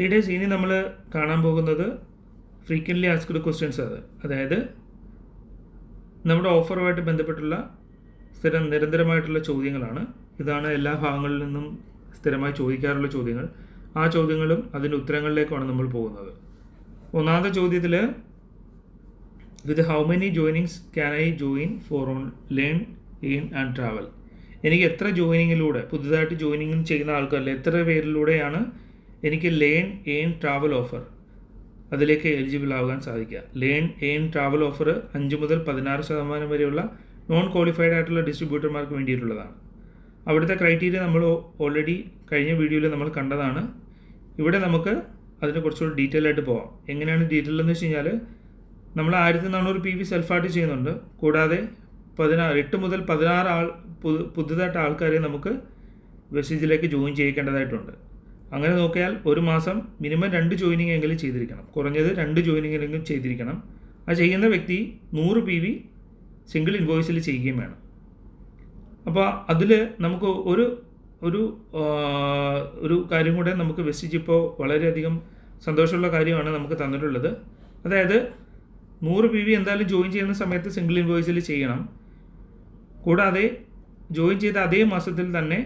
Leaders ഇനി നമ്മൾ കാണാൻ പോകുന്നത് ഫ്രീക്വന്റ്ലി ആസ്ക്ഡ് ക്വസ്റ്റ്യൻസ് അത് അതായത് നമ്മുടെ ഓഫറുമായിട്ട് ബന്ധപ്പെട്ടുള്ള സ്ഥിരം നിരന്തരമായിട്ടുള്ള ചോദ്യങ്ങളാണ്. ഇതാണ് എല്ലാ ഭാഗങ്ങളിൽ നിന്നും സ്ഥിരമായി ചോദിക്കാറുള്ള ചോദ്യങ്ങൾ. ആ ചോദ്യങ്ങളും അതിന്റെ ഉത്തരങ്ങളിലേക്കാണ് നമ്മൾ പോകുന്നത്. ഒന്നാമത്തെ ചോദ്യത്തിൽ with how many joinings can I join for on learn in and travel എനിക്ക് എത്ര ജോയിനിങ്ങിലൂടെ പുതുതായിട്ട് ജോയിനിങ് ചെയ്യുന്ന ആൾക്കാരിൽ എത്ര പേരിലൂടെയാണ് എനിക്ക് ലേൺ ഏൺ ട്രാവൽ ഓഫർ അതിലേക്ക് എലിജിബിൾ ആകാൻ സാധിക്കുക. ലേൺ ഏൺ ട്രാവൽ ഓഫർ അഞ്ച് മുതൽ പതിനാറ് ശതമാനം വരെയുള്ള നോൺ ക്വാളിഫൈഡ് ആയിട്ടുള്ള ഡിസ്ട്രിബ്യൂട്ടർമാർക്ക് വേണ്ടിയിട്ടുള്ളതാണ്. അവിടുത്തെ ക്രൈറ്റീരിയ നമ്മൾ ഓൾറെഡി കഴിഞ്ഞ വീഡിയോയിൽ നമ്മൾ കണ്ടതാണ്. ഇവിടെ നമുക്ക് അതിനെ കുറച്ചുകൂടി ഡീറ്റെയിൽ ആയിട്ട് പോവാം. എങ്ങനെയാണ് ഡീറ്റെയിൽ എന്ന് വെച്ച് കഴിഞ്ഞാൽ നമ്മൾ ആയിരത്തി നാനൂറ് പി വി സെൽഫായിട്ട് ചെയ്യുന്നുണ്ട്. കൂടാതെ പതിനാറ് എട്ട് മുതൽ പതിനാറ് ആൾ പുതു പുതുതായിട്ട് ആൾക്കാരെ നമുക്ക് വെസേജിലേക്ക് ജോയിൻ ചെയ്യിക്കേണ്ടതായിട്ടുണ്ട്. അങ്ങനെ നോക്കിയാൽ ഒരു മാസം മിനിമം രണ്ട് ജോയിനിങ് എങ്കിലും ചെയ്തിരിക്കണം. കുറഞ്ഞത് രണ്ട് ജോയിനിങ് എങ്കിലും ചെയ്തിരിക്കണം. ആ ചെയ്യുന്ന വ്യക്തി നൂറ് പി വി സിംഗിൾ ഇൻവോയ്സിൽ ചെയ്യുകയും വേണം. അപ്പോൾ അതിൽ നമുക്ക് ഒരു ഒരു ഒരു കാര്യം കൂടെ നമുക്ക് വെസ്റ്റേജ് ഇപ്പോൾ വളരെയധികം സന്തോഷമുള്ള കാര്യമാണ് നമുക്ക് തന്നിട്ടുള്ളത്. അതായത് നൂറ് പി വി എന്തായാലും ജോയിൻ ചെയ്യുന്ന സമയത്ത് സിംഗിൾ ഇൻവോയ്സിൽ ചെയ്യണം. കൂടാതെ ജോയിൻ ചെയ്ത അതേ മാസത്തിൽ തന്നെ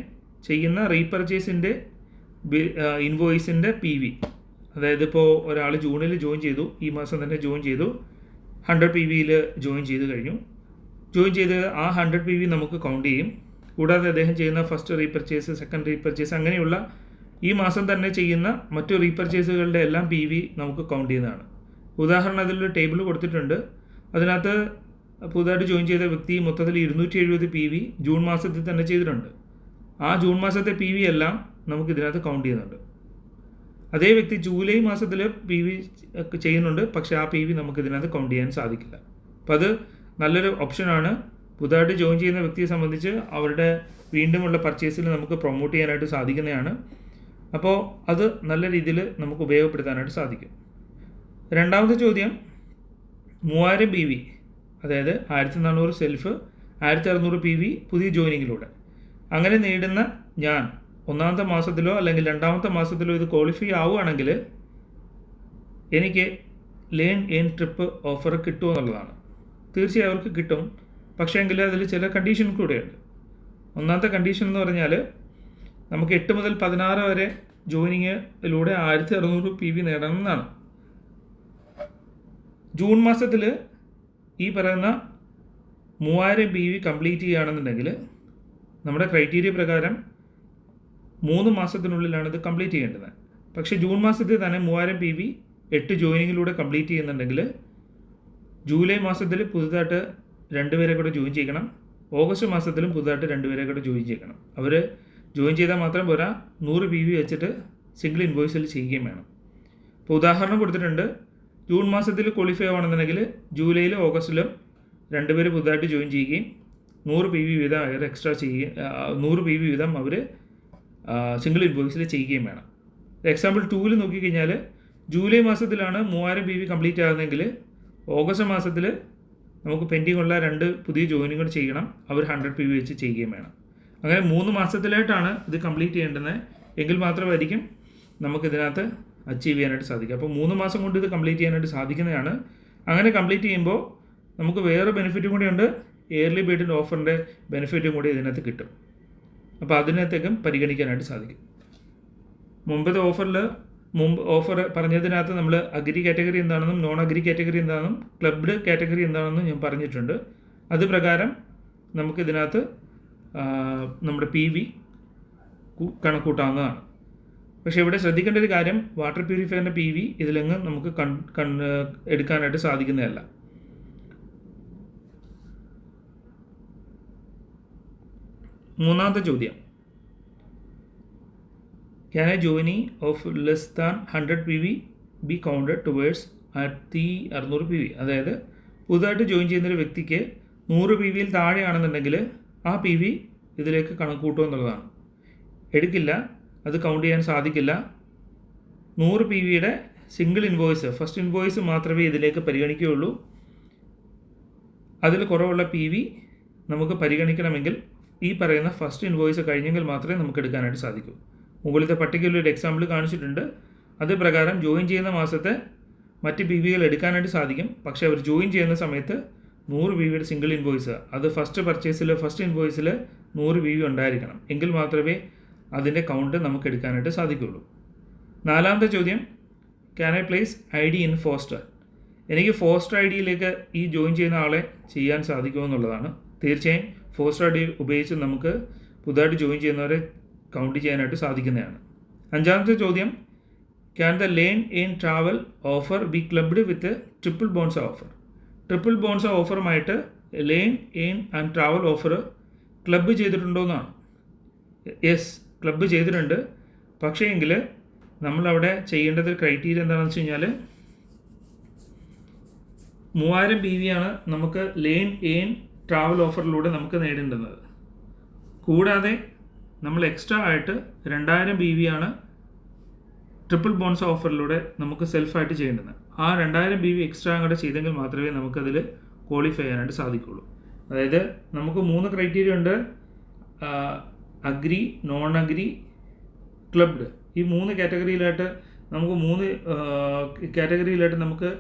ചെയ്യുന്ന റീപർച്ചേസിന്റെ ഇൻവോയ്സിന്റെ പി വി അതായത് ഇപ്പോൾ ഒരാൾ ജൂണിൽ ജോയിൻ ചെയ്തു ഈ മാസം തന്നെ ജോയിൻ ചെയ്തു ഹൺഡ്രഡ് പി വിയിൽ ജോയിൻ ചെയ്ത് കഴിഞ്ഞു. ജോയിൻ ചെയ്ത് ആ ഹൺഡ്രഡ് പി വി നമുക്ക് കൗണ്ട് ചെയ്യും. കൂടാതെ അദ്ദേഹം ചെയ്യുന്ന ഫസ്റ്റ് റീപർച്ചേസ് സെക്കൻഡ് റീപർച്ചേസ് അങ്ങനെയുള്ള ഈ മാസം തന്നെ ചെയ്യുന്ന മറ്റു റീപർച്ചേസുകളുടെ എല്ലാം പി വി നമുക്ക് കൗണ്ട് ചെയ്യുന്നതാണ്. ഉദാഹരണം അതിലൊരു ടേബിൾ കൊടുത്തിട്ടുണ്ട്. അതിനകത്ത് പുതുതായിട്ട് ജോയിൻ ചെയ്ത വ്യക്തി മൊത്തത്തിൽ ഇരുന്നൂറ്റി എഴുപത് പി വി ജൂൺ മാസത്തിൽ തന്നെ ചെയ്തിട്ടുണ്ട്. ആ ജൂൺ മാസത്തെ പി വി എല്ലാം നമുക്ക് ഇതിനകത്ത് കൗണ്ട് ചെയ്യുന്നുണ്ട്. അതേ വ്യക്തി ജൂലൈ മാസത്തിൽ പി വി ചെയ്യുന്നുണ്ട് പക്ഷേ ആ പി വി നമുക്ക് ഇതിനകത്ത് കൗണ്ട് ചെയ്യാൻ സാധിക്കില്ല. അപ്പോൾ അത് നല്ലൊരു ഓപ്ഷനാണ് പുതുതായിട്ട് ജോയിൻ ചെയ്യുന്ന വ്യക്തിയെ സംബന്ധിച്ച് അവരുടെ വീണ്ടുമുള്ള പർച്ചേസിൽ നമുക്ക് പ്രൊമോട്ട് ചെയ്യാനായിട്ട് സാധിക്കുന്നതാണ്. അപ്പോൾ അത് നല്ല രീതിയിൽ നമുക്ക് ഉപയോഗപ്പെടുത്താനായിട്ട് സാധിക്കും. രണ്ടാമത്തെ ചോദ്യം മൂവായിരം പി വി അതായത് ആയിരത്തി നാനൂറ് സെൽഫ് ആയിരത്തി അറുന്നൂറ് പി വി പുതിയ ജോയിനിങ്ങിലൂടെ അങ്ങനെ നേടുന്ന ഞാൻ ഒന്നാമത്തെ മാസത്തിലോ അല്ലെങ്കിൽ രണ്ടാമത്തെ മാസത്തിലോ ഇത് ക്വാളിഫൈ ആവുകയാണെങ്കിൽ എനിക്ക് ലേൺ ഏൺ ട്രിപ്പ് ഓഫർ കിട്ടുമോ എന്നുള്ളതാണ്. തീർച്ചയായും അവർക്ക് കിട്ടും. പക്ഷേ എങ്കിൽ അതിൽ ചില കണ്ടീഷൻ കൂടെയുണ്ട്. ഒന്നാമത്തെ കണ്ടീഷൻ എന്ന് പറഞ്ഞാൽ നമുക്ക് എട്ട് മുതൽ പതിനാറ് വരെ ജോയിനിങ്ങിലൂടെ ആയിരത്തി അറുന്നൂറ് പി വി നേടണം എന്നാണ്. ജൂൺ മാസത്തിൽ ഈ പറയുന്ന മൂവായിരം പി വി കംപ്ലീറ്റ് ചെയ്യുകയാണെന്നുണ്ടെങ്കിൽ നമ്മുടെ ക്രൈറ്റീരിയ പ്രകാരം മൂന്ന് മാസത്തിനുള്ളിലാണ് ഇത് കംപ്ലീറ്റ് ചെയ്യേണ്ടത്. പക്ഷേ ജൂൺ മാസത്തിൽ തന്നെ മൂവായിരം പി വി എട്ട് ജോയിനിങ്ങിലൂടെ കംപ്ലീറ്റ് ചെയ്യുന്നുണ്ടെങ്കിൽ ജൂലൈ മാസത്തിൽ പുതുതായിട്ട് രണ്ടുപേരെ കൂടെ ജോയിൻ ചെയ്യണം ഓഗസ്റ്റ് മാസത്തിലും പുതുതായിട്ട് രണ്ടുപേരെ കൂടെ ജോയിൻ ചെയ്യണം അവർ ജോയിൻ ചെയ്താൽ മാത്രം പോരാ നൂറ് പി വി വെച്ചിട്ട് സിംഗിൾ ഇൻവോയ്സിൽ ചെയ്യുകയും വേണം. ഇപ്പോൾ ഉദാഹരണം കൊടുത്തിട്ടുണ്ട്. ജൂൺ മാസത്തിൽ ക്വാളിഫൈ ആവണമെന്നുണ്ടെങ്കിൽ ജൂലൈയിലും ഓഗസ്റ്റിലും രണ്ടുപേർ പുതുതായിട്ട് ജോയിൻ ചെയ്യുകയും നൂറ് പി വി വീതം അവർ എക്സ്ട്രാ ചെയ്യുകയും നൂറ് പി വി വീതം അവർ സിംഗിൾ ഇൻവോയ്സിൽ ചെയ്യുകയും വേണം. എക്സാമ്പിൾ ടൂവിൽ നോക്കിക്കഴിഞ്ഞാൽ ജൂലൈ മാസത്തിലാണ് മൂവായിരം ബി വി കംപ്ലീറ്റ് ആകുന്നതെങ്കിൽ ഓഗസ്റ്റ് മാസത്തിൽ നമുക്ക് പെൻഡിങ് ഉള്ള രണ്ട് പുതിയ ജോയിനുകൾ ചെയ്യണം. അവർ ഹൺഡ്രഡ് പി വി വെച്ച് ചെയ്യുകയും വേണം. അങ്ങനെ മൂന്ന് മാസത്തിലായിട്ടാണ് ഇത് കംപ്ലീറ്റ് ചെയ്യേണ്ടത്. എങ്കിൽ മാത്രമായിരിക്കും നമുക്കിതിനകത്ത് അച്ചീവ് ചെയ്യാനായിട്ട് സാധിക്കും അപ്പോൾ മൂന്ന് മാസം കൊണ്ട് ഇത് കംപ്ലീറ്റ് ചെയ്യാനായിട്ട് സാധിക്കുന്നതാണ്. അങ്ങനെ കംപ്ലീറ്റ് ചെയ്യുമ്പോൾ നമുക്ക് വേറെ ബെനിഫിറ്റും കൂടിയുണ്ട് ഇയർലി ബേഡിന്റെ ഓഫറിന്റെ ബെനിഫിറ്റും കൂടി ഇതിനകത്ത് കിട്ടും. അപ്പോൾ അതിനകത്തേക്കും പരിഗണിക്കാനായിട്ട് സാധിക്കും. മുമ്പത്തെ ഓഫറിൽ മുമ്പ് ഓഫർ പറഞ്ഞതിനകത്ത് നമ്മൾ അഗ്രി കാറ്റഗറി എന്താണെന്നും നോൺ അഗ്രി കാറ്റഗറി എന്താണെന്നും ക്ലബ്ഡ് കാറ്റഗറി എന്താണെന്നും ഞാൻ പറഞ്ഞിട്ടുണ്ട്. അത് പ്രകാരം നമുക്കിതിനകത്ത് നമ്മുടെ പി വി കണക്കൂട്ടാവുന്നതാണ്. പക്ഷേ ഇവിടെ ശ്രദ്ധിക്കേണ്ട ഒരു കാര്യം വാട്ടർ പ്യൂരിഫയറിന്റെ പി വി ഇതിലെങ്ങും നമുക്ക് കൺ കൺ എടുക്കാനായിട്ട് സാധിക്കുന്നതല്ല. മൂന്നാമത്തെ ചോദ്യം. Can a joinee of less than hundred P V be counted towards ആയിരത്തി അറുന്നൂറ് പി വി അതായത് പുതുതായിട്ട് ജോയിൻ ചെയ്യുന്നൊരു വ്യക്തിക്ക് നൂറ് പി വിയിൽ താഴെയാണെന്നുണ്ടെങ്കിൽ ആ പി വി ഇതിലേക്ക് കണക്ക് കൂട്ടുക എന്നുള്ളതാണ്. എടുക്കില്ല അത് കൗണ്ട് ചെയ്യാൻ സാധിക്കില്ല. നൂറ് പി വിയുടെ സിംഗിൾ ഇൻവോയ്സ് ഫസ്റ്റ് ഇൻവോയ്സ് മാത്രമേ ഇതിലേക്ക് പരിഗണിക്കുകയുള്ളൂ. അതിൽ കുറവുള്ള പി വി നമുക്ക് പരിഗണിക്കണമെങ്കിൽ ഈ പറയുന്ന ഫസ്റ്റ് ഇൻവോയ്സ് കഴിഞ്ഞെങ്കിൽ മാത്രമേ നമുക്ക് എടുക്കാനായിട്ട് സാധിക്കൂ. മുകളിലത്തെ പട്ടികയിൽ ഒരു എക്സാമ്പിൾ കാണിച്ചിട്ടുണ്ട്. അത് പ്രകാരം ജോയിൻ ചെയ്യുന്ന മാസത്തെ മറ്റ് പി വികൾ എടുക്കാനായിട്ട് സാധിക്കും. പക്ഷേ അവർ ജോയിൻ ചെയ്യുന്ന സമയത്ത് നൂറ് പി വിയുടെ സിംഗിൾ ഇൻവോയ്സ് അത് ഫസ്റ്റ് പർച്ചേസിൽ ഫസ്റ്റ് ഇൻവോയ്സിൽ നൂറ് പി വി ഉണ്ടായിരിക്കണം. എങ്കിൽ മാത്രമേ അതിന്റെ കൗണ്ട് നമുക്ക് എടുക്കാനായിട്ട് സാധിക്കുകയുള്ളൂ. നാലാമത്തെ ചോദ്യം can I place I D in foster എനിക്ക് ഫോസ്റ്റർ ഐ ഡിയിലേക്ക് ഈ ജോയിൻ ചെയ്യുന്ന ആളെ ചെയ്യാൻ സാധിക്കുമോ എന്നുള്ളതാണ്. തീർച്ചയായും ഫോസ്റ്റർ ഐ ഡി ഉപയോഗിച്ച് നമുക്ക് പുതുതായിട്ട് ജോയിൻ ചെയ്യുന്നവരെ കൗണ്ട് ചെയ്യാനായിട്ട് സാധിക്കുന്നതാണ്. അഞ്ചാമത്തെ ചോദ്യം can the learn in travel offer be clubbed with triple bonus offer triple bonus ഓഫറുമായിട്ട് learn in and travel offer club ചെയ്തിട്ടുണ്ടോ എന്നാണ് യെസ് ക്ലബ്ബ് ചെയ്തിട്ടുണ്ട്. പക്ഷേ എങ്കിൽ നമ്മളവിടെ ചെയ്യേണ്ടത് ക്രൈറ്റീരിയ എന്താണെന്ന് വെച്ച് കഴിഞ്ഞാൽ മൂവായിരം ബി വി ആണ് നമുക്ക് ലേൺ ഏൺ ട്രാവൽ ഓഫറിലൂടെ നമുക്ക് നേടേണ്ടുന്നത്. കൂടാതെ നമ്മൾ എക്സ്ട്രാ ആയിട്ട് രണ്ടായിരം ബി വി ആണ് ട്രിപ്പിൾ ബോൺസ് ഓഫറിലൂടെ നമുക്ക് സെൽഫായിട്ട് ചെയ്യേണ്ടത് ആ രണ്ടായിരം ബി വി എക്സ്ട്രാ അങ്ങോട്ട് ചെയ്തെങ്കിൽ മാത്രമേ നമുക്കതിൽ ക്വാളിഫൈ ചെയ്യാനായിട്ട് സാധിക്കുള്ളൂ. അതായത് നമുക്ക് മൂന്ന് ക്രൈറ്റീരിയ ഉണ്ട്. അഗ്രി നോൺ അഗ്രി ക്ലബ്ഡ് ഈ മൂന്ന് കാറ്റഗറിയിലായിട്ട് നമുക്ക് മൂന്ന് കാറ്റഗറിയിലായിട്ട് നമുക്ക്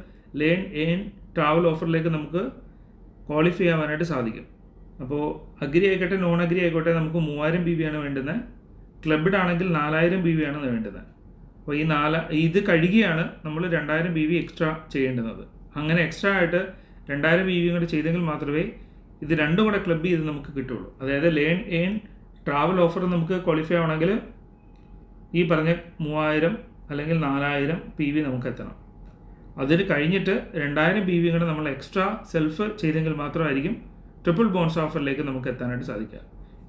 ലേൺ ഏൺ ട്രാവൽ ഓഫറിലേക്ക് നമുക്ക് ക്വാളിഫൈ ആവാനായിട്ട് സാധിക്കും. അപ്പോൾ അഗ്രി ആയിക്കോട്ടെ നോൺ അഗ്രി ആയിക്കോട്ടെ നമുക്ക് മൂവായിരം ബി ബി ആണ് വേണ്ടുന്നത് ക്ലബ്ഡ് ആണെങ്കിൽ നാലായിരം ബി ബി ആണ് വേണ്ടുന്നത്. അപ്പോൾ ഈ നാല ഇത് കഴുകിയാണ് നമ്മൾ രണ്ടായിരം ബി ബി എക്സ്ട്രാ ചെയ്യേണ്ടുന്നത്. അങ്ങനെ എക്സ്ട്രാ ആയിട്ട് രണ്ടായിരം ബി വി കൂടെ ചെയ്തെങ്കിൽ മാത്രമേ ഇത് രണ്ടും കൂടെ ക്ലബ് ചെയ്ത് നമുക്ക് കിട്ടുള്ളൂ. അതായത് ലേൺ ഏൺ ട്രാവൽ ഓഫർ നമുക്ക് ക്വാളിഫൈ ആവണമെങ്കിൽ ഈ പറഞ്ഞ മൂവായിരം അല്ലെങ്കിൽ നാലായിരം പി വി നമുക്ക് എത്തണം. അതിൽ കഴിഞ്ഞിട്ട് രണ്ടായിരം ബി വി കൂടെ നമ്മൾ എക്സ്ട്രാ സെൽഫ് ചെയ്തെങ്കിൽ മാത്രമായിരിക്കും ട്രിപ്പിൾ ബോൺസ് ഓഫറിലേക്ക് നമുക്ക് എത്താനായിട്ട് സാധിക്കുക.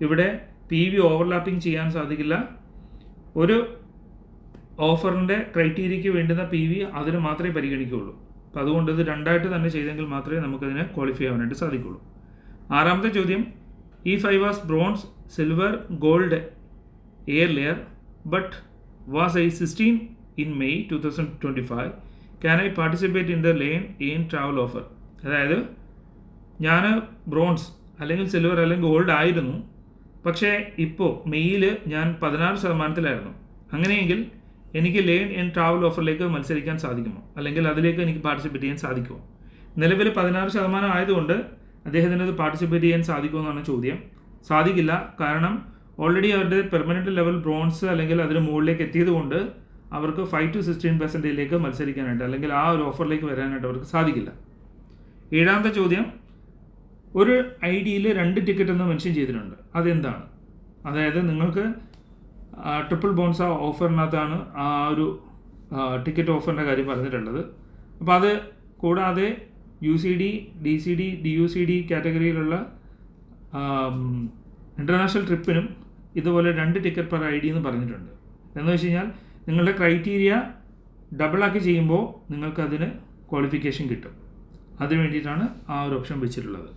ഇവിടെ പി വി ഓവർലാപ്പിംഗ് ചെയ്യാൻ സാധിക്കില്ല. ഒരു ഓഫറിന്റെ ക്രൈറ്റീരിയയ്ക്ക് വേണ്ടുന്ന പി വി അതിന് മാത്രമേ പരിഗണിക്കുകയുള്ളൂ. അപ്പോൾ അതുകൊണ്ട് ഇത് രണ്ടായിട്ട് തന്നെ ചെയ്തെങ്കിൽ മാത്രമേ നമുക്കതിനെ ക്വാളിഫൈ ആവാനായിട്ട് സാധിക്കുള്ളൂ ആറാമത്തെ ചോദ്യം ഈ five was bronze silver gold air layer but was I sixteen in May two thousand twenty five can I participate in the lane in travel offer അതായത് ഞാൻ ബ്രോൺസ് അല്ലെങ്കിൽ സിൽവർ അല്ലെങ്കിൽ ഗോൾഡ് ആയിരുന്നു. പക്ഷേ ഇപ്പോൾ മെയ്യിൽ ഞാൻ പതിനാറ് ശതമാനത്തിലായിരുന്നു. അങ്ങനെയെങ്കിൽ എനിക്ക് ലേൺ ഇൻ ട്രാവൽ ഓഫറിലേക്ക് മത്സരിക്കാൻ സാധിക്കുമോ? അല്ലെങ്കിൽ അതിലേക്ക് എനിക്ക് പാർട്ടിസിപ്പേറ്റ് ചെയ്യാൻ സാധിക്കുമോ? നിലവിൽ പതിനാറ് ശതമാനം ആയതുകൊണ്ട് അദ്ദേഹത്തിന് അത് പാർട്ടിസിപ്പേറ്റ് ചെയ്യാൻ സാധിക്കുമെന്നാണ് ചോദ്യം. സാധിക്കില്ല. കാരണം ഓൾറെഡി അവരുടെ പെർമനന്റ് ലെവൽ ബ്രോൺസ് അല്ലെങ്കിൽ അതിന് മുകളിലേക്ക് എത്തിയത് കൊണ്ട് അവർക്ക് ഫൈവ് ടു സിക്സ്റ്റീൻ പെർസെന്റേജിലേക്ക് മത്സരിക്കാനായിട്ട് അല്ലെങ്കിൽ ആ ഒരു ഓഫറിലേക്ക് വരാനായിട്ട് അവർക്ക് സാധിക്കില്ല. ഏഴാമത്തെ ചോദ്യം ഒരു ഐ ഡിയിൽ രണ്ട് ടിക്കറ്റ് എന്ന് മെൻഷൻ ചെയ്തിട്ടുണ്ട്. അതെന്താണ്? അതായത് നിങ്ങൾക്ക് ട്രിപ്പിൾ ബോൺസ് ആ ഓഫറിനകത്താണ് ആ ഒരു ടിക്കറ്റ് ഓഫറിന്റെ കാര്യം പറഞ്ഞിട്ടുള്ളത്. അപ്പോൾ അത് കൂടാതെ U C D D C D D U C D കാറ്റഗറിയിലുള്ള international ട്രിപ്പിനും ഇതുപോലെ രണ്ട് ടിക്കറ്റ് പെർ ഐ ഡി എന്ന് പറഞ്ഞിട്ടുണ്ട്. എന്ന് വെച്ച് കഴിഞ്ഞാൽ നിങ്ങളുടെ ക്രൈറ്റീരിയ ഡബിളാക്കി ചെയ്യുമ്പോൾ നിങ്ങൾക്കതിന് ക്വാളിഫിക്കേഷൻ കിട്ടും. അതിന് വേണ്ടിയിട്ടാണ് ആ ഒരു ഓപ്ഷൻ വെച്ചിട്ടുള്ളത്.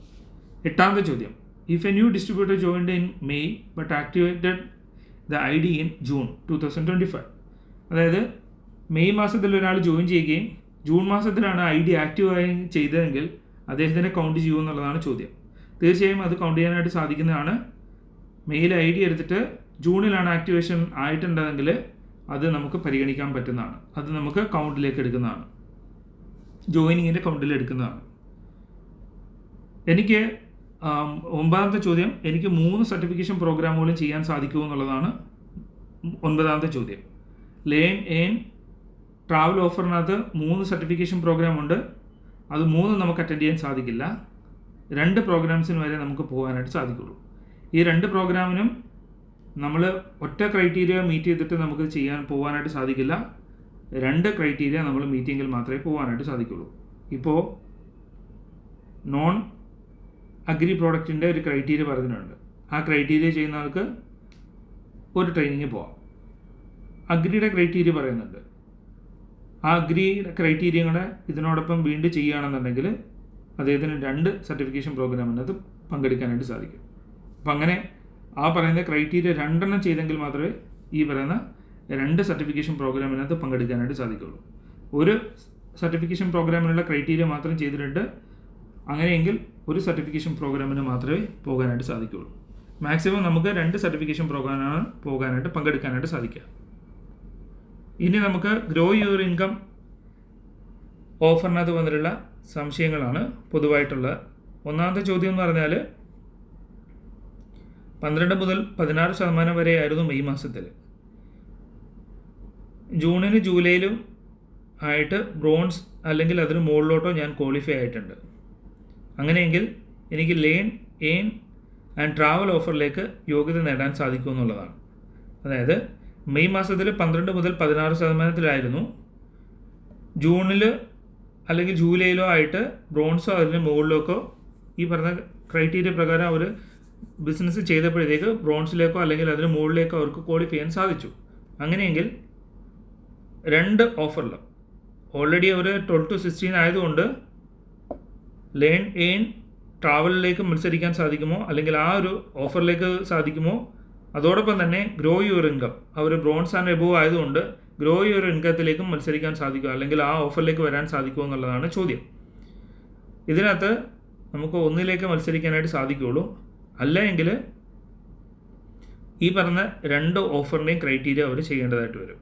എട്ടാമത്തെ ചോദ്യം. If a new distributor joined in May but activated the I D in June two thousand twenty five അതായത് മെയ് മാസത്തിൽ ഒരാൾ ജോയിൻ ചെയ്യുകയും ജൂൺ മാസത്തിലാണ് ഐ ഡി ആക്റ്റീവായി ചെയ്തതെങ്കിൽ അദ്ദേഹത്തിനെ കൗണ്ട് ചെയ്യുമോ എന്നുള്ളതാണ് ചോദ്യം. തീർച്ചയായും അത് കൗണ്ട് ചെയ്യാനായിട്ട് സാധിക്കുന്നതാണ്. മെയിൽ ഐ ഡി എടുത്തിട്ട് ജൂണിലാണ് ആക്ടിവേഷൻ ആയിട്ടുണ്ടെങ്കിൽ അത് നമുക്ക് പരിഗണിക്കാൻ പറ്റുന്നതാണ്. അത് നമുക്ക് കൗണ്ടിലേക്ക് എടുക്കുന്നതാണ്. ജോയിനിങ്ങിന്റെ കൗണ്ടിൽ എടുക്കുന്നതാണ്. എനിക്ക് ഒമ്പതാമത്തെ ചോദ്യം എനിക്ക് മൂന്ന് സർട്ടിഫിക്കേഷൻ പ്രോഗ്രാമുകളും ചെയ്യാൻ സാധിക്കുമോ എന്നുള്ളതാണ് ഒൻപതാമത്തെ ചോദ്യം. ലേൺ ഏൺ ട്രാവൽ ഓഫറിനകത്ത് മൂന്ന് സർട്ടിഫിക്കേഷൻ പ്രോഗ്രാം ഉണ്ട്. അത് മൂന്ന് നമുക്ക് അറ്റൻഡ് ചെയ്യാൻ സാധിക്കില്ല. രണ്ട് പ്രോഗ്രാംസിന് വരെ നമുക്ക് പോകാനായിട്ട് സാധിക്കുള്ളൂ. ഈ രണ്ട് പ്രോഗ്രാമിനും നമ്മൾ ഒറ്റ ക്രൈറ്റീരിയ മീറ്റ് ചെയ്തിട്ട് നമുക്ക് ചെയ്യാൻ പോകാനായിട്ട് സാധിക്കില്ല. രണ്ട് ക്രൈറ്റീരിയ നമ്മൾ മീറ്റിങ്ങിൽ മാത്രമേ പോകാനായിട്ട് സാധിക്കുള്ളൂ. ഇപ്പോൾ നോൺ അഗ്രി പ്രോഡക്റ്റിന്റെ ഒരു ക്രൈറ്റീരിയ പറഞ്ഞിട്ടുണ്ട്. ആ ക്രൈറ്റീരിയ ചെയ്യുന്ന ആൾക്ക് ഒരു ട്രെയിനിങ് പോവാം. അഗ്രിയുടെ ക്രൈറ്റീരിയ പറയുന്നുണ്ട്. ആ അഗ്രിയുടെ ക്രൈറ്റീരിയ കൂടെ ഇതിനോടൊപ്പം വീണ്ടും ചെയ്യുകയാണെന്നുണ്ടെങ്കിൽ അദ്ദേഹത്തിന് രണ്ട് സർട്ടിഫിക്കേഷൻ പ്രോഗ്രാമിനകത്ത് പങ്കെടുക്കാനായിട്ട് സാധിക്കും. അപ്പം അങ്ങനെ ആ പറയുന്ന ക്രൈറ്റീരിയ രണ്ടെണ്ണം ചെയ്തെങ്കിൽ മാത്രമേ ഈ പറയുന്ന രണ്ട് സർട്ടിഫിക്കേഷൻ പ്രോഗ്രാമിനകത്ത് പങ്കെടുക്കാനായിട്ട് സാധിക്കുള്ളൂ ഒരു സർട്ടിഫിക്കേഷൻ പ്രോഗ്രാമിനുള്ള ക്രൈറ്റീരിയ മാത്രം ചെയ്തിട്ടുണ്ട്. അങ്ങനെയെങ്കിൽ ഒരു സർട്ടിഫിക്കേഷൻ പ്രോഗ്രാമിന് മാത്രമേ പോകാനായിട്ട് സാധിക്കുകയുള്ളൂ. മാക്സിമം നമുക്ക് രണ്ട് സർട്ടിഫിക്കേഷൻ പ്രോഗ്രാമാണ് പോകാനായിട്ട് പങ്കെടുക്കാനായിട്ട് സാധിക്കുക. ഇനി നമുക്ക് ഗ്രോ യുവർ ഇൻകം ഓഫറിനകത്ത് വന്നിട്ടുള്ള സംശയങ്ങളാണ് പൊതുവായിട്ടുള്ള. ഒന്നാമത്തെ ചോദ്യം എന്ന് പറഞ്ഞാൽ പന്ത്രണ്ട് മുതൽ പതിനാറ് ശതമാനം വരെയായിരുന്നു മെയ് മാസത്തിൽ. ജൂണിന് ജൂലൈയിലും ആയിട്ട് ബ്രോൺസ് അല്ലെങ്കിൽ അതിന് മുകളിലോട്ടോ ഞാൻ ക്വാളിഫൈ ആയിട്ടുണ്ട്. അങ്ങനെയെങ്കിൽ എനിക്ക് ലേൺ ഏൺ ആൻഡ് ട്രാവൽ ഓഫറിലേക്ക് യോഗ്യത നേടാൻ സാധിക്കുമെന്നുള്ളതാണ് അതായത് മെയ് മാസത്തിൽ പന്ത്രണ്ട് മുതൽ പതിനാറ് ശതമാനത്തിലായിരുന്നു. ജൂണിൽ അല്ലെങ്കിൽ ജൂലൈയിലോ ആയിട്ട് ബ്രോൺസോ അതിന് മുകളിലേക്കോ ഈ പറഞ്ഞ ക്രൈറ്റീരിയ പ്രകാരം അവർ ബിസിനസ് ചെയ്തപ്പോഴത്തേക്ക് ബ്രോൺസിലേക്കോ അല്ലെങ്കിൽ അതിന് മുകളിലേക്കോ അവർക്ക് ക്വാളിഫൈ ചെയ്യാൻ സാധിച്ചു. അങ്ങനെയെങ്കിൽ രണ്ട് ഓഫറിലും ഓൾറെഡി അവർ ട്വൽവ് ടു സിക്സ്റ്റീൻ ആയതുകൊണ്ട് ലേൺ ഏൺ ട്രാവലിലേക്ക് മത്സരിക്കാൻ സാധിക്കുമോ? അല്ലെങ്കിൽ ആ ഒരു ഓഫറിലേക്ക് സാധിക്കുമോ? അതോടൊപ്പം തന്നെ ഗ്രോ യുവർ ഇൻകം അവർ ബ്രോൺസ് ആൻഡ് എബോവ് ആയതുകൊണ്ട് ഗ്രോ യുവർ ഇൻകത്തിലേക്കും മത്സരിക്കാൻ സാധിക്കുമോ അല്ലെങ്കിൽ ആ ഓഫറിലേക്ക് വരാൻ സാധിക്കുമോ എന്നുള്ളതാണ് ചോദ്യം. ഇതിനകത്ത് നമുക്ക് ഒന്നിലേക്ക് മത്സരിക്കാനായിട്ട് സാധിക്കുകയുള്ളൂ. അല്ല എങ്കിൽ ഈ പറഞ്ഞ രണ്ട് ഓഫറിന്റെയും ക്രൈറ്റീരിയ അവർ ചെയ്യേണ്ടതായിട്ട് വരും.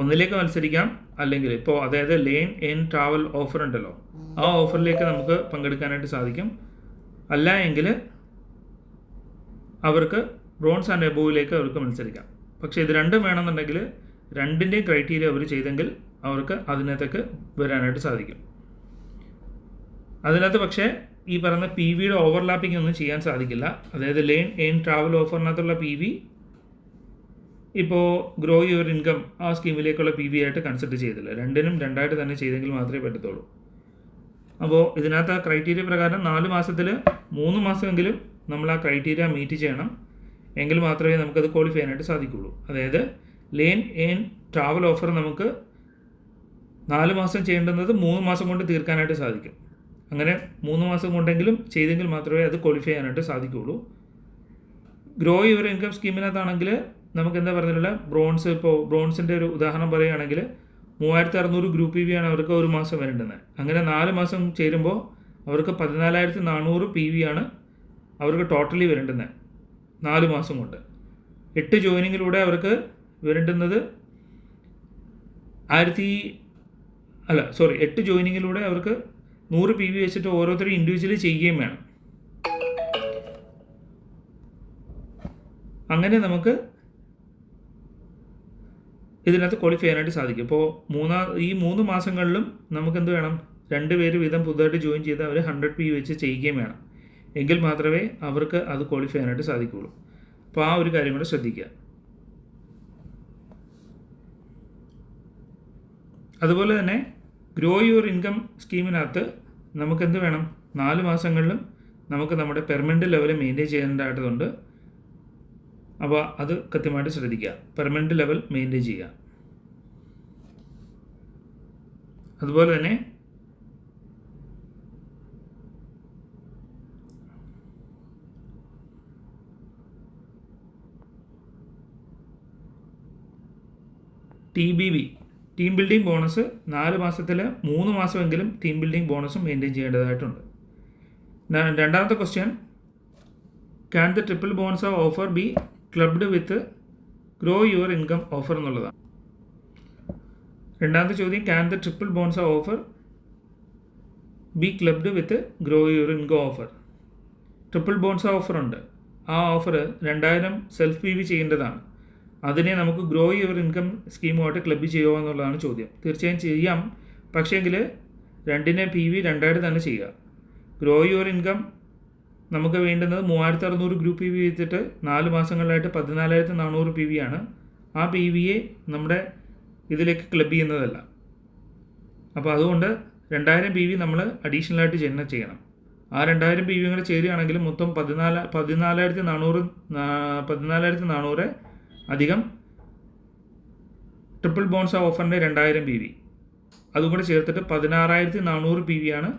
ഒന്നിലേക്ക് മത്സരിക്കാം അല്ലെങ്കിൽ ഇപ്പോൾ അതായത് ലേൺ എൻ ട്രാവൽ ഓഫർ ഉണ്ടല്ലോ ആ ഓഫറിലേക്ക് നമുക്ക് പങ്കെടുക്കാനായിട്ട് സാധിക്കും. അല്ല എങ്കിൽ അവർക്ക് ബ്രോൺസ് ആൻഡ് എബോവിലേക്ക് അവർക്ക് മത്സരിക്കാം. പക്ഷേ ഇത് രണ്ടും വേണമെന്നുണ്ടെങ്കിൽ രണ്ടിന്റെയും ക്രൈറ്റീരിയ അവർ ചെയ്തെങ്കിൽ അവർക്ക് അതിനകത്തേക്ക് വരാനായിട്ട് സാധിക്കും. അതിനകത്ത് പക്ഷേ ഈ പറയുന്ന പി വിയുടെ ഓവർലാപ്പിംഗ് ഒന്നും ചെയ്യാൻ സാധിക്കില്ല. അതായത് ലേൺ ഏൺ ട്രാവൽ ഓഫറിനകത്തുള്ള പി വി ഇപ്പോൾ ഗ്രോ യുവർ ഇൻകം ആ സ്കീമിലേക്കുള്ള പി വി ആയിട്ട് കൺസിഡർ ചെയ്തില്ല. രണ്ടിനും രണ്ടായിട്ട് തന്നെ ചെയ്തെങ്കിൽ മാത്രമേ പറ്റത്തുള്ളൂ. അപ്പോൾ ഇതിനകത്ത് ആ ക്രൈറ്റീരിയ പ്രകാരം നാല് മാസത്തിൽ മൂന്ന് മാസമെങ്കിലും നമ്മൾ ആ ക്രൈറ്റീരിയ മീറ്റ് ചെയ്യണം. എങ്കിൽ മാത്രമേ നമുക്കത് ക്വാളിഫൈ ചെയ്യാനായിട്ട് സാധിക്കുകയുള്ളൂ അതായത് ലേൺ ഏൺ ട്രാവൽ ഓഫർ നമുക്ക് നാല് മാസം ചെയ്യേണ്ടുന്നത് മൂന്ന് മാസം കൊണ്ട് തീർക്കാനായിട്ട് സാധിക്കും. അങ്ങനെ മൂന്ന് മാസം കൊണ്ടെങ്കിലും ചെയ്തെങ്കിൽ മാത്രമേ അത് ക്വാളിഫൈ ചെയ്യാനായിട്ട് സാധിക്കുകയുള്ളൂ. ഗ്രോ യുവർ ഇൻകം സ്കീമിനകത്താണെങ്കിൽ നമുക്ക് എന്താ പറഞ്ഞിട്ടുള്ള? ബ്രോൺസ് ഇപ്പോൾ ബ്രോൺസിന്റെ ഒരു ഉദാഹരണം പറയുകയാണെങ്കിൽ മൂവായിരത്തി അറുന്നൂറ് ഗ്രൂപ്പ് ഇ വി ആണ് അവർക്ക് ഒരു മാസം വരേണ്ടത് അങ്ങനെ നാല് മാസം ചേരുമ്പോൾ അവർക്ക് പതിനാലായിരത്തി നാനൂറ് പി വി ആണ് അവർക്ക് ടോട്ടലി വരേണ്ടുന്നത് നാല് മാസം കൊണ്ട്. എട്ട് ജോയിനിങ്ങിലൂടെ അവർക്ക് വരേണ്ടുന്നത് ആയിരത്തി അല്ല സോറി എട്ട് ജോയിനിങ്ങിലൂടെ അവർക്ക് നൂറ് പി വി വെച്ചിട്ട് ഓരോരുത്തരും ഇൻഡിവിജ്വലി ചെയ്യുകയും വേണം. അങ്ങനെ നമുക്ക് ഇതിനകത്ത് ക്വാളിഫൈ ചെയ്യാനായിട്ട് സാധിക്കും. ഇപ്പോൾ മൂന്നാ ഈ മൂന്ന് മാസങ്ങളിലും നമുക്ക് എന്ത് വേണം? രണ്ട് പേര് വീതം പുതുതായിട്ട് ജോയിൻ ചെയ്ത് അവർ ഹൺഡ്രഡ് പി വെച്ച് ചെയ്യുകയും വേണം. എങ്കിൽ മാത്രമേ അവർക്ക് അത് ക്വാളിഫൈ ചെയ്യാനായിട്ട് സാധിക്കുകയുള്ളൂ. അപ്പോൾ ആ ഒരു കാര്യം കൂടെ ശ്രദ്ധിക്കുക. അതുപോലെ തന്നെ ഗ്രോ യുവർ ഇൻകം സ്കീമിനകത്ത് നമുക്കെന്ത് വേണം? നാല് മാസങ്ങളിലും നമുക്ക് നമ്മുടെ പെർമനന്റ് ലെവൽ മെയിന്റെയിൻ ചെയ്യേണ്ടതായിട്ടുണ്ട് അപ്പോൾ അത് കൃത്യമായിട്ട് ശ്രദ്ധിക്കുക. പെർമനന്റ് ലെവൽ മെയിന്റെയിൻ ചെയ്യുക. അതുപോലെ തന്നെ T B B team building bonus നാല് മാസത്തിൽ മൂന്ന് മാസമെങ്കിലും ടീം ബിൽഡിംഗ് ബോണസും മെയിന്റെയിൻ ചെയ്യേണ്ടതായിട്ടുണ്ട്. രണ്ടാമത്തെ question can the triple bonus offer be clubbed with grow your income offer എന്നുള്ളതാണ്. രണ്ടാമത്തെ ചോദ്യം can the triple bonus offer be clubbed with grow your income offer triple bonus offer ഉണ്ട്. ആ offer രണ്ടായിരം self P V ചെയ്യേണ്ടതാണ്. അതിനെ നമുക്ക് grow your income സ്കീമുമായിട്ട് ക്ലബ് ചെയ്യുമോ എന്നുള്ളതാണ് ചോദ്യം. തീർച്ചയായും ചെയ്യാം. പക്ഷേങ്കിൽ രണ്ടിനെ പി വി രണ്ടായിട്ട് തന്നെ ചെയ്യുക. ഗ്രോ യുവർ ഇൻകം നമുക്ക് വേണ്ടുന്നത് മൂവായിരത്തി അറുന്നൂറ് ഗ്രൂപ്പ് പി വി വെച്ചിട്ട് നാല് മാസങ്ങളിലായിട്ട് പതിനാലായിരത്തി നാനൂറ് പി വി ആണ്. ആ പി വിയെ നമ്മുടെ ഇതിലേക്ക് ക്ലബ് ചെയ്യുന്നതല്ല. അപ്പോൾ അതുകൊണ്ട് രണ്ടായിരം പി വി നമ്മൾ അഡീഷണലായിട്ട് ചെന്ന ചെയ്യണം. ആ രണ്ടായിരം പി വി കൂടെ ചേരുകയാണെങ്കിൽ മൊത്തം പതിനാല് പതിനാലായിരത്തി നാനൂറ് പതിനാലായിരത്തി നാനൂറ് അധികം ട്രിപ്പിൾ ബോൺസ് ഓഫറിന്റെ രണ്ടായിരം പി വി അതും കൂടെ ചേർത്തിട്ട് പതിനാറായിരത്തി നാനൂറ് പി വി ആണ്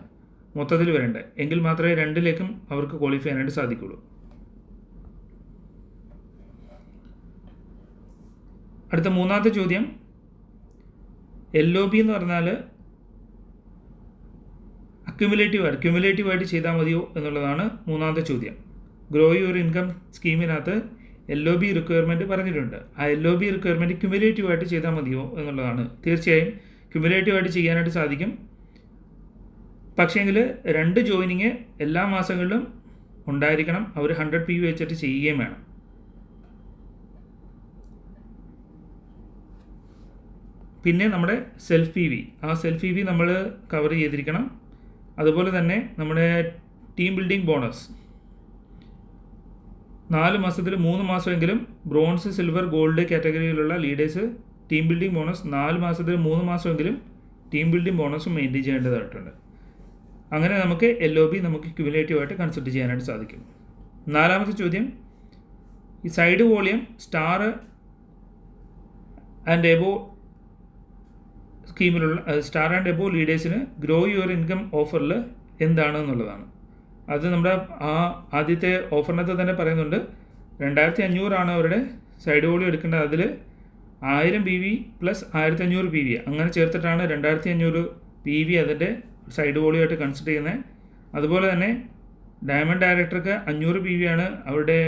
മൊത്തത്തിൽ വരേണ്ടത്. എങ്കിൽ മാത്രമേ രണ്ടിലേക്കും അവർക്ക് ക്വാളിഫൈ ചെയ്യാനായിട്ട് സാധിക്കുള്ളൂ അടുത്ത മൂന്നാമത്തെ ചോദ്യം. എൽ ഒ ബി എന്ന് പറഞ്ഞാൽ അക്യുമുലേറ്റീവ് അക്യുമുലേറ്റീവ് ആയിട്ട് ചെയ്താൽ മതിയോ എന്നുള്ളതാണ് മൂന്നാമത്തെ ചോദ്യം. ഗ്രോ യുവർ ഇൻകം സ്കീമിനകത്ത് എൽ ഒ ബി റിക്വയർമെന്റ് പറഞ്ഞിട്ടുണ്ട്. ആ എൽ ഒ ബി റിക്വയർമെന്റ് ക്യുമുലേറ്റീവായിട്ട് ചെയ്താൽ മതിയോ എന്നുള്ളതാണ്. തീർച്ചയായും ക്യുമുലേറ്റീവായിട്ട് ചെയ്യാനായിട്ട് സാധിക്കും. പക്ഷേങ്കിൽ രണ്ട് ജോയിനിങ് എല്ലാ മാസങ്ങളിലും ഉണ്ടായിരിക്കണം. അവർ ഹൺഡ്രഡ് പി വെച്ചിട്ട് ചെയ്യുകയും വേണം. പിന്നെ നമ്മുടെ സെൽഫ് പി വി ആ സെൽഫ് പി വി നമ്മൾ കവർ ചെയ്തിരിക്കണം. അതുപോലെ തന്നെ നമ്മുടെ ടീം ബിൽഡിംഗ് ബോണസ് നാല് മാസത്തിൽ മൂന്ന് മാസമെങ്കിലും ബ്രോൺസ് സിൽവർ ഗോൾഡ് കാറ്റഗറിയിലുള്ള ലീഡേഴ്സ് ടീം ബിൽഡിംഗ് ബോണസ് നാല് മാസത്തിൽ മൂന്ന് മാസമെങ്കിലും ടീം ബിൽഡിംഗ് ബോണസ് മെയിന്റെയിൻ ചെയ്യേണ്ടതായിട്ടുണ്ട് അങ്ങനെ നമുക്ക് എൽ ഒ ബി നമുക്ക് ക്യുമുലേറ്റീവായിട്ട് കൺസിഡർ ചെയ്യാനായിട്ട് സാധിക്കും. നാലാമത്തെ ചോദ്യം ഈ side volume star and above സ്കീമിലുള്ള star and above ലീഡേഴ്സിന് ഗ്രോ യുവർ ഇൻകം ഓഫറിൽ എന്താണ് എന്നുള്ളതാണ്. അത് നമ്മുടെ ആ ആദ്യത്തെ ഓഫറിനകത്ത് തന്നെ പറയുന്നുണ്ട്. രണ്ടായിരത്തി അഞ്ഞൂറാണ് അവരുടെ സൈഡ് വോളിയോ എടുക്കേണ്ടത്. അതിൽ ആയിരം പി വി പ്ലസ് ആയിരത്തി അഞ്ഞൂറ് പി വി അങ്ങനെ ചേർത്തിട്ടാണ് രണ്ടായിരത്തി അഞ്ഞൂറ് പി വി അതിന്റെ സൈഡ് വോളിയായിട്ട് കൺസിഡർ ചെയ്യുന്നത് അതുപോലെ തന്നെ ഡയമണ്ട് ഡയറക്ടർക്ക് അഞ്ഞൂറ് പി വി ആണ് അവരുടെ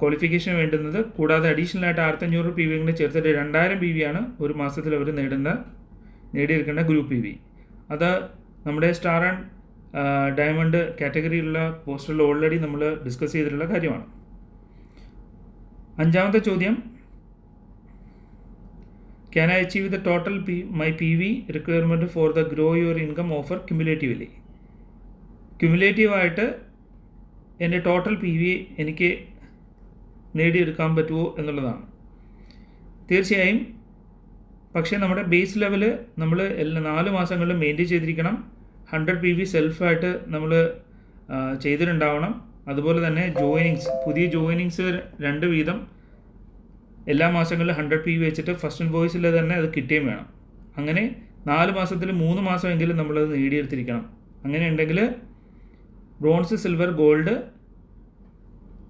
ക്വാളിഫിക്കേഷൻ വേണ്ടുന്നത്. കൂടാതെ അഡീഷണൽ ആയിട്ട് ആയിരത്തി അഞ്ഞൂറ് പി വി കൂടെ ചേർത്തിട്ട് രണ്ടായിരം പി വി ആണ് ഒരു മാസത്തിൽ അവർ നേടുന്ന നേടിയെടുക്കേണ്ട ഗ്രൂപ്പ് പി വി അത് നമ്മുടെ സ്റ്റാർ ആൻഡ് ഡയമണ്ട് കാറ്റഗറിയിലുള്ള പോസ്റ്ററിൽ ഓൾറെഡി നമ്മൾ ഡിസ്കസ് ചെയ്തിട്ടുള്ള കാര്യമാണ്. അഞ്ചാമത്തെ ചോദ്യം. Can I achieve the total P my P V requirement for the grow your income offer cumulatively ക്യുമുലേറ്റീവായിട്ട് എന്റെ ടോട്ടൽ പി വി എനിക്ക് നേടിയെടുക്കാൻ പറ്റുമോ എന്നുള്ളതാണ്. തീർച്ചയായും പക്ഷേ നമ്മുടെ ബേസ് ലെവൽ നമ്മൾ എല്ലാ നാല് മാസങ്ങളിലും മെയിന്റെയിൻ ചെയ്തിരിക്കണം. ഹൺഡ്രഡ് പി വി സെൽഫായിട്ട് നമ്മൾ ചെയ്തിട്ടുണ്ടാവണം. അതുപോലെ തന്നെ ജോയിനിങ്സ് പുതിയ ജോയിനിങ്സ് രണ്ട് വീതം എല്ലാ മാസങ്ങളിലും ഹൺഡ്രഡ് പി വി വെച്ചിട്ട് ഫസ്റ്റ് ഇൻവോയ്സിൽ തന്നെ അത് കിട്ടുകയും വേണം. അങ്ങനെ നാല് മാസത്തിൽ മൂന്ന് മാസമെങ്കിലും നമ്മളത് നേടിയെടുത്തിരിക്കണം. അങ്ങനെ ഉണ്ടെങ്കിൽ ബ്രോൺസ് സിൽവർ ഗോൾഡ്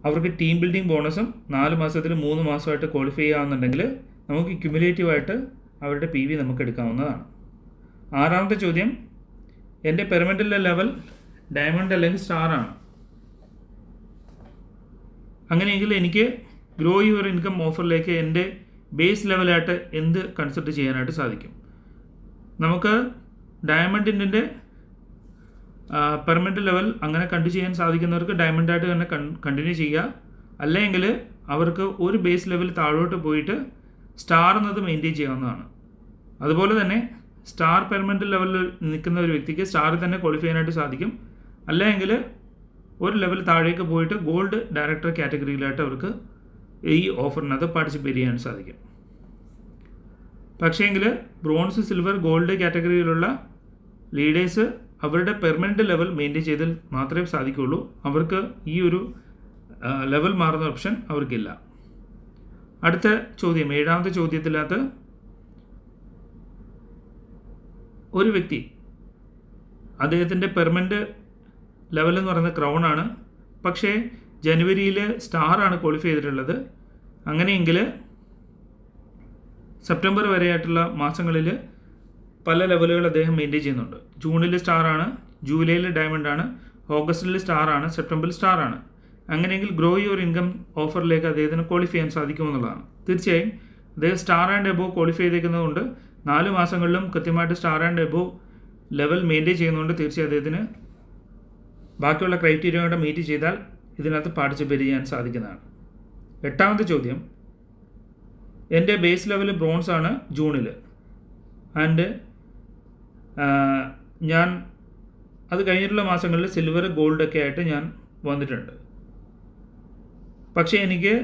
അവർക്ക് ടീം ബിൽഡിംഗ് ബോണസും നാല് മാസത്തിൽ മൂന്ന് മാസമായിട്ട് ക്വാളിഫൈ ചെയ്യാവുന്നുണ്ടെങ്കിൽ നമുക്ക് ക്യുമുലേറ്റീവായിട്ട് അവരുടെ പി വി നമുക്ക് എടുക്കാവുന്നതാണ്. ആറാമത്തെ ചോദ്യം എന്റെ പിറമിഡിലെ ലെവൽ ഡയമണ്ട് അല്ലെങ്കിൽ സ്റ്റാർ ആണ്. അങ്ങനെയെങ്കിൽ എനിക്ക് ഗ്രോ യുവർ ഇൻകം ഓഫറിലേക്ക് എന്റെ ബേസ് ലെവലായിട്ട് എന്ത് കൺസിഡർ ചെയ്യാനായിട്ട് സാധിക്കും? നമുക്ക് ഡയമണ്ടിന്റെ പെർമനന്റ് ലെവൽ അങ്ങനെ കണ്ടു ചെയ്യാൻ സാധിക്കുന്നവർക്ക് ഡയമണ്ടായിട്ട് തന്നെ കണ്ടിന്യൂ ചെയ്യുക. അല്ലെങ്കിൽ അവർക്ക് ഒരു ബേസ് ലെവൽ താഴോട്ട് പോയിട്ട് സ്റ്റാർ എന്നത് മെയിന്റെയിൻ ചെയ്യാവുന്നതാണ്. അതുപോലെ തന്നെ സ്റ്റാർ പെർമനന്റ് ലെവലിൽ നിൽക്കുന്ന ഒരു വ്യക്തിക്ക് സ്റ്റാറിൽ തന്നെ ക്വാളിഫൈ ചെയ്യാനായിട്ട് സാധിക്കും. അല്ലെങ്കിൽ ഒരു ലെവൽ താഴേക്ക് പോയിട്ട് ഗോൾഡ് ഡയറക്ടർ കാറ്റഗറിയിലായിട്ട് അവർക്ക് ഈ ഓഫറിനകത്ത് പാർട്ടിസിപ്പേറ്റ് ചെയ്യാൻ സാധിക്കും. പക്ഷേങ്കിൽ ബ്രോൺസ് സിൽവർ ഗോൾഡ് കാറ്റഗറിയിലുള്ള ലീഡേഴ്സ് അവരുടെ പെർമനന്റ് ലെവൽ മെയിന്റെയിൻ ചെയ്താൽ മാത്രമേ സാധിക്കുകയുള്ളൂ അവർക്ക് ഈ ഒരു ലെവൽ മാറുന്ന ഓപ്ഷൻ അവർക്കില്ല. അടുത്ത ചോദ്യം ഏഴാമത്തെ ചോദ്യത്തിനകത്ത് ഒരു വ്യക്തി അദ്ദേഹത്തിന്റെ പെർമനന്റ് ലെവൽ എന്ന് പറയുന്നത് ക്രൗൺ ആണ്. പക്ഷേ ജനുവരിയിൽ സ്റ്റാറാണ് ക്വാളിഫൈ ചെയ്തിട്ടുള്ളത്. അങ്ങനെയെങ്കിൽ സെപ്റ്റംബർ വരെയായിട്ടുള്ള മാസങ്ങളിൽ പല ലെവലുകൾ അദ്ദേഹം മെയിന്റെയിൻ ചെയ്യുന്നുണ്ട്. ജൂണിൽ സ്റ്റാറാണ് ജൂലൈയിൽ ഡയമണ്ട് ആണ് ഓഗസ്റ്റിൽ സ്റ്റാറാണ് സെപ്റ്റംബറിൽ സ്റ്റാറാണ് അങ്ങനെയെങ്കിൽ ഗ്രോ യുവർ ഇൻകം ഓഫറിലേക്ക് അദ്ദേഹത്തിന് ക്വാളിഫൈ ചെയ്യാൻ സാധിക്കുമെന്നുള്ളതാണ്. തീർച്ചയായും അദ്ദേഹം സ്റ്റാർ ആൻഡ് എബോ ക്വാളിഫൈ ചെയ്തേക്കുന്നതുകൊണ്ട് നാല് മാസങ്ങളിലും കൃത്യമായിട്ട് star and above level maintain ചെയ്യുന്നതുകൊണ്ട് തീർച്ചയായും അദ്ദേഹത്തിന് ബാക്കിയുള്ള ക്രൈറ്റീരിയയോടെ മീറ്റ് ചെയ്താൽ ഇതിനകത്ത് പാർട്ടിസിപ്പേറ്റ് ചെയ്യാൻ സാധിക്കുന്നതാണ്. എട്ടാമത്തെ ചോദ്യം. എന്റെ ബേസ് ലെവൽ ബ്രോൺസ് ആണ് ജൂണിൽ ആൻഡ് ഞാൻ അത് കഴിഞ്ഞിട്ടുള്ള മാസങ്ങളിൽ സിൽവർ ഗോൾഡ് ഒക്കെ ആയിട്ട് ഞാൻ വന്നിട്ടുണ്ട്. പക്ഷേ എനിക്ക്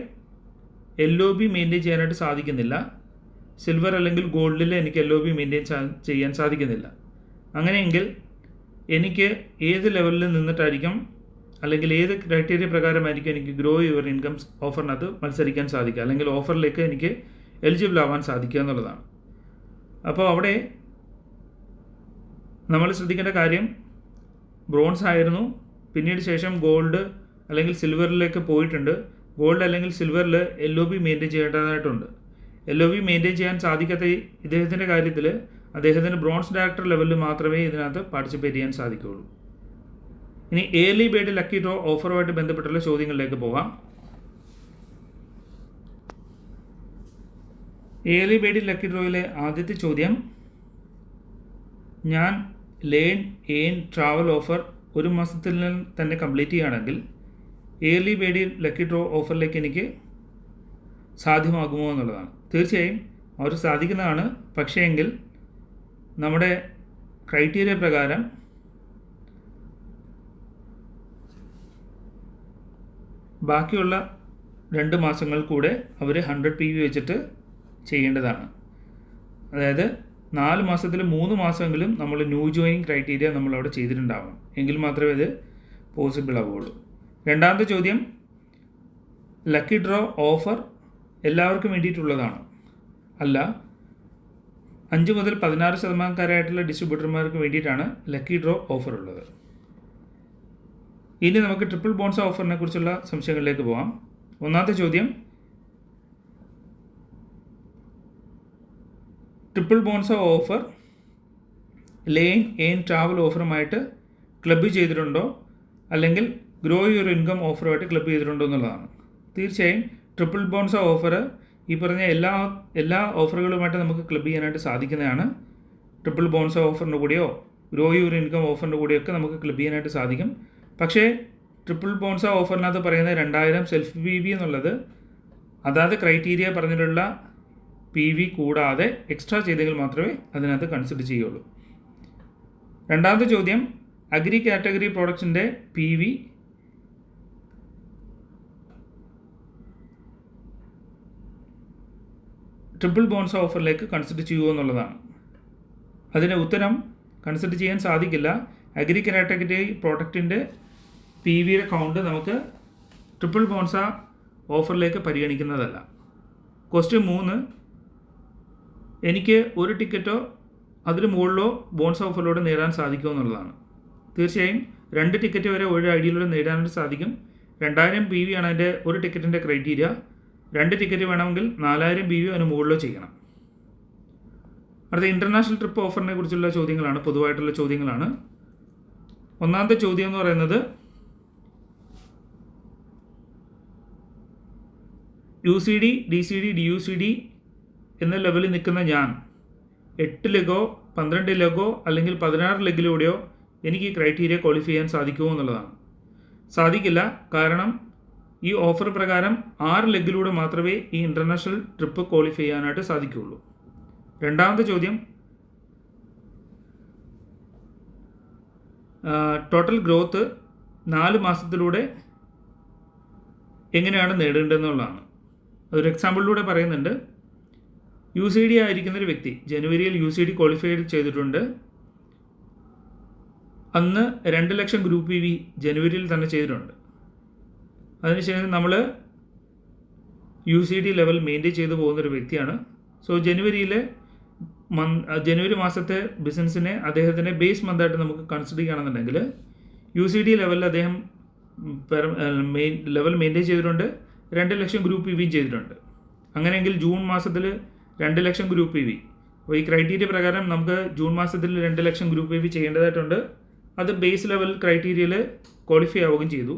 എൽ ഒ ബി മെയിന്റെയിൻ ചെയ്യാനായിട്ട് സാധിക്കുന്നില്ല. സിൽവർ അല്ലെങ്കിൽ ഗോൾഡിൽ എനിക്ക് എൽ ഒ ബി മെയിന്റെയിൻ ചെയ്യാൻ സാധിക്കുന്നില്ല. അങ്ങനെയെങ്കിൽ എനിക്ക് ഏത് ലെവലിൽ നിന്നിട്ടായിരിക്കും അല്ലെങ്കിൽ ഏത് ക്രൈറ്റീരിയ പ്രകാരമായിരിക്കും എനിക്ക് ഗ്രോ യുവർ ഇൻകം ഓഫറിനകത്ത് മത്സരിക്കാൻ സാധിക്കുക? അല്ലെങ്കിൽ ഓഫറിലേക്ക് എനിക്ക് എലിജിബിൾ ആവാൻ സാധിക്കുക എന്നുള്ളതാണ്. അപ്പോൾ അവിടെ നമ്മൾ ശ്രദ്ധിക്കേണ്ട കാര്യം ബ്രോൺസ് ആയിരുന്നു പിന്നീട് ശേഷം ഗോൾഡ് അല്ലെങ്കിൽ സിൽവറിലേക്ക് പോയിട്ടുണ്ട്. ഗോൾഡ് അല്ലെങ്കിൽ സിൽവറിൽ എൽ ഒ ബി മെയിന്റെയിൻ ചെയ്യേണ്ടതായിട്ടുണ്ട്. എൽ ഒ വി മെയിന്റെയിൻ ചെയ്യാൻ സാധിക്കാത്ത ഇദ്ദേഹത്തിന്റെ കാര്യത്തിൽ അദ്ദേഹത്തിന് ബ്രോൺസ് ഡയറക്ടർ ലെവലിൽ മാത്രമേ ഇതിനകത്ത് പാർട്ടിസിപ്പേറ്റ് ചെയ്യാൻ സാധിക്കുകയുള്ളൂ. ഇനി ഏർലി ബേഡ് ലക്കി ഡ്രോ ഓഫറുമായിട്ട് ബന്ധപ്പെട്ടുള്ള ചോദ്യങ്ങളിലേക്ക് പോകാം. ഏർലി ബേഡ് ലക്കി ഡ്രോയിലെ ആദ്യത്തെ ചോദ്യം ഞാൻ ലേൺ ഏൺ ട്രാവൽ ഓഫർ ഒരു മാസത്തിൽ തന്നെ കംപ്ലീറ്റ് ചെയ്യുകയാണെങ്കിൽ ഏർലി ബേഡി ലക്കി ഡ്രോ ഓഫറിലേക്ക് എനിക്ക് സാധ്യമാകുമോ എന്നുള്ളതാണ്. തീർച്ചയായും അവർ സാധിക്കുന്നതാണ്. പക്ഷേ എങ്കിൽ നമ്മുടെ ക്രൈറ്റീരിയ പ്രകാരം ബാക്കിയുള്ള രണ്ട് മാസങ്ങൾ കൂടെ അവർ ഹൺഡ്രഡ് പി വി വെച്ചിട്ട് ചെയ്യേണ്ടതാണ്. അതായത് നാല് മാസത്തിൽ മൂന്ന് മാസമെങ്കിലും നമ്മൾ ന്യൂ ജോയിനിങ് ക്രൈറ്റീരിയ നമ്മൾ അവിടെ ചെയ്തിട്ടുണ്ടാവണം. എങ്കിൽ മാത്രമേ ഇത് പോസിബിൾ ആവുകയുള്ളൂ. രണ്ടാമത്തെ ചോദ്യം ലക്കി ഡ്രോ ഓഫർ എല്ലാവർക്കും വേണ്ടിയിട്ടുള്ളതാണ്. അല്ല അഞ്ച് മുതൽ പതിനാറ് ശതമാനക്കാരായിട്ടുള്ള ഡിസ്ട്രിബ്യൂട്ടർമാർക്ക് വേണ്ടിയിട്ടാണ് ലക്കി ഡ്രോ ഓഫർ ഉള്ളത്. ഇനി നമുക്ക് ട്രിപ്പിൾ ബോൺസ് ഓഫറിനെ കുറിച്ചുള്ള സംശയങ്ങളിലേക്ക് പോകാം ഒന്നാമത്തെ ചോദ്യം triple bonus offer learn earn travel ഓഫറുമായിട്ട് club ചെയ്തിട്ടുണ്ടോ? അല്ലെങ്കിൽ ഗ്രോ യുവർ ഇൻകം ഓഫറുമായിട്ട് ക്ലബ് ചെയ്തിട്ടുണ്ടോ എന്നുള്ളതാണ്. തീർച്ചയായും ട്രിപ്പിൾ ബോൺസ് ഓഫർ ഈ പറഞ്ഞ എല്ലാ എല്ലാ ഓഫറുകളുമായിട്ട് നമുക്ക് ക്ലബ് ചെയ്യാനായിട്ട് സാധിക്കുന്നതാണ്. ട്രിപ്പിൾ ബോൺസ് ഓഫറിന്റെ കൂടെയോ ഗ്രോ യുവർ ഇൻകം ഓഫറിന്റെ കൂടെയോ ഒക്കെ നമുക്ക് ക്ലബ് ചെയ്യാനായിട്ട് സാധിക്കും. പക്ഷേ ട്രിപ്പിൾ ബോൺസ ഓഫറിനകത്ത് പറയുന്നത് രണ്ടായിരം സെൽഫ് പി വി എന്നുള്ളത് അതാത് ക്രൈറ്റീരിയ പറഞ്ഞിട്ടുള്ള പി വി കൂടാതെ എക്സ്ട്രാ ചെയ്തെങ്കിൽ മാത്രമേ അതിനകത്ത് കൺസിഡർ ചെയ്യുള്ളൂ. രണ്ടാമത്തെ ചോദ്യം അഗ്രി കാറ്റഗറി പ്രോഡക്ട്സിന്റെ പി വി ട്രിപ്പിൾ ബോൺസ് ഓഫറിലേക്ക് കൺസിഡർ ചെയ്യുമോ എന്നുള്ളതാണ്. അതിന് ഉത്തരം കൺസിഡർ ചെയ്യാൻ സാധിക്കില്ല. അഗ്രി കാറ്റഗറി പ്രോഡക്റ്റിന്റെ പി വിയുടെ കൗണ്ട് നമുക്ക് ട്രിപ്പിൾ ബോൺസ ഓഫറിലേക്ക് പരിഗണിക്കുന്നതല്ല. ക്വസ്റ്റ്യൻ മൂന്ന്. എനിക്ക് ഒരു ടിക്കറ്റോ അതിന് മുകളിലോ ബോൺസ് ഓഫറിലൂടെ നേടാൻ സാധിക്കുമോ എന്നുള്ളതാണ്. തീർച്ചയായും രണ്ട് ടിക്കറ്റ് വരെ ഒരു ഐഡിയയിലൂടെ നേടാനായിട്ട് സാധിക്കും. രണ്ടായിരം പി വി ആണ് അതിന്റെ ഒരു ടിക്കറ്റിന്റെ ക്രൈറ്റീരിയ രണ്ട് ടിക്കറ്റ് വേണമെങ്കിൽ നാലായിരം ബി വി അതിന് മുകളിലോ ചെയ്യണം. അടുത്ത ഇന്റർനാഷണൽ ട്രിപ്പ് ഓഫറിനെ കുറിച്ചുള്ള ചോദ്യങ്ങളാണ് പൊതുവായിട്ടുള്ള ചോദ്യങ്ങളാണ്. ഒന്നാമത്തെ ചോദ്യം എന്ന് പറയുന്നത് U C D D C D D U C D എന്ന ലെവലിൽ നിൽക്കുന്ന ഞാൻ എട്ട് ലെഗോ പന്ത്രണ്ട് ലെഗോ അല്ലെങ്കിൽ പതിനാറ് ലെഗിലൂടെയോ എനിക്ക് ഈ ക്രൈറ്റീരിയ ക്വാളിഫൈ ചെയ്യാൻ സാധിക്കുമോ എന്നുള്ളതാണ്. സാധിക്കില്ല കാരണം ഈ ഓഫർ പ്രകാരം ആറ് ലെഗിലൂടെ മാത്രമേ ഈ ഇന്റർനാഷണൽ ട്രിപ്പ് ക്വാളിഫൈ ചെയ്യാനായിട്ട് സാധിക്കുകയുള്ളൂ. രണ്ടാമത്തെ ചോദ്യം ടോട്ടൽ ഗ്രോത്ത് നാല് മാസത്തിലൂടെ എങ്ങനെയാണ് നേടേണ്ടതെന്നുള്ളതാണ്. അതൊരു എക്സാമ്പിളിലൂടെ പറയുന്നുണ്ട്. യു സി ഡി ആയിരിക്കുന്ന ഒരു വ്യക്തി ജനുവരിയിൽ യു സി ഡി ക്വാളിഫൈ ചെയ്തിട്ടുണ്ട്. അന്ന് രണ്ട് ലക്ഷം ഗ്രൂപ്പ് ഇ വി ജനുവരിയിൽ തന്നെ ചെയ്തിട്ടുണ്ട്. അതിനുശേഷം നമ്മൾ U C D level maintain ചെയ്തു പോകുന്നൊരു വ്യക്തിയാണ്. സോ ജനുവരിയിലെ മന്ത് ജനുവരി മാസത്തെ ബിസിനസ്സിനെ അദ്ദേഹത്തിന്റെ ബേസ് മന്തായിട്ട് നമുക്ക് കൺസിഡർ ചെയ്യുകയാണെന്നുണ്ടെങ്കിൽ യു സി ഡി ലെവലിൽ അദ്ദേഹം മെയിൻ ലെവൽ മെയിന്റെയിൻ ചെയ്തിട്ടുണ്ട്. രണ്ട് ലക്ഷം ഗ്രൂപ്പ് ഇ വിയും ചെയ്തിട്ടുണ്ട്. അങ്ങനെയെങ്കിൽ ജൂൺ മാസത്തിൽ രണ്ട് ലക്ഷം ഗ്രൂപ്പ് ഇ വി അപ്പോൾ ഈ ക്രൈറ്റീരിയ പ്രകാരം നമുക്ക് ജൂൺ മാസത്തിൽ രണ്ട് ലക്ഷം ഗ്രൂപ്പ് ഇ വി ചെയ്യേണ്ടതായിട്ടുണ്ട്. അത് ബേസ് ലെവൽ ക്രൈറ്റീരിയയിൽ ക്വാളിഫൈ ആവുകയും ചെയ്തു.